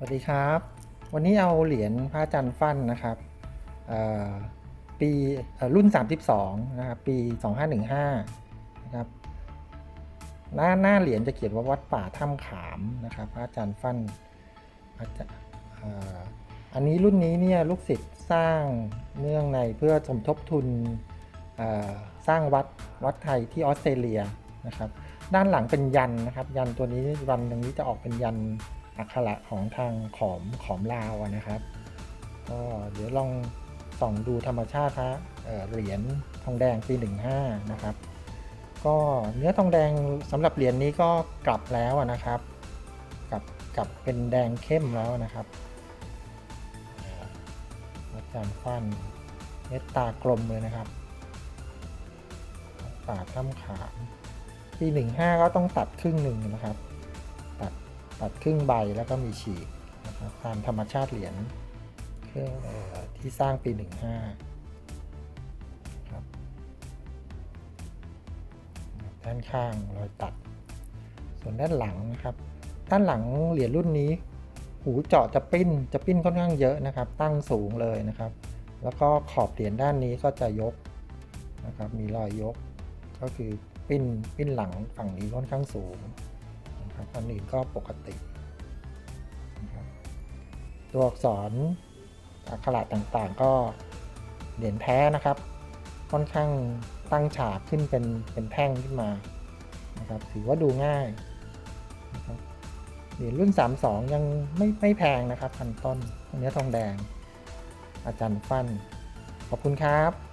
สวัสดีครับ วันนี้เอาเหรียญพระจันทร์ฟันนะครับปีรุ่น 32 นะครับ ปี 2515 นะครับหน้าหน้าเหรียญจะเขียนว่าวัดป่าถ้ำขามนะครับ พระอาจารย์ฟันอันนี้รุ่นนี้เนี่ยลูกศิษย์สร้างเนื่องในเพื่อสมทบทุนสร้างวัดวัดไทยที่ออสเตรเลียนะครับ ด้านหลังเป็นยันนะครับ ยันตัวนี้ยันตรงนี้จะออกเป็นยัน อักขระของทางขอมขอมลาวนะครับก็เดี๋ยวลองส่องดูธรรมชาติพระเเหรียญทองแดงปี 15 นะครับ ก็เนื้อทองแดงสำหรับเหรียญนี้ก็กลับแล้วนะครับกลับกลับเป็นแดงเข้มแล้วนะครับอาจารย์ฟันเม็ดตากลมเลยนะครับป่าถ้ำขามปีหนึ่งห้าก็ต้องตัดครึ่งหนึ่งนะครับ ตัดครึ่งใบแล้วก็มีฉีกนะครับตามธรรมชาติเหรียญเครื่องออที่สร้างปีหนึ่งห้าครับด้านข้างรอยตัด ส่วนด้านหลังนะครับ ด้านหลังเหรียญรุ่นนี้ หูเจาะจะปิ้นจะปิ้นค่อนข้างเยอะนะครับ ตั้งสูงเลยนะครับ แล้วก็ขอบเหรียญด้านนี้ก็จะยกนะครับ มีรอยยก ก็คือปิ้นปิ้นหลังฝั่งนี้ค่อนข้างสูง นะครับอันอื่นก็ปกตินะครับตัวอักษรอักขระต่างๆ ก็เหรียญแท้นะครับ ค่อนข้างตั้งฉากขึ้นเป็นเป็นแท่งขึ้นมานะครับถือว่าดูง่ายนะครับเหรียญรุ่น 32 ยังไม่ไม่แพงนะครับพันต้นเนื้อทองแดง อาจารย์ฟัน ขอบคุณครับ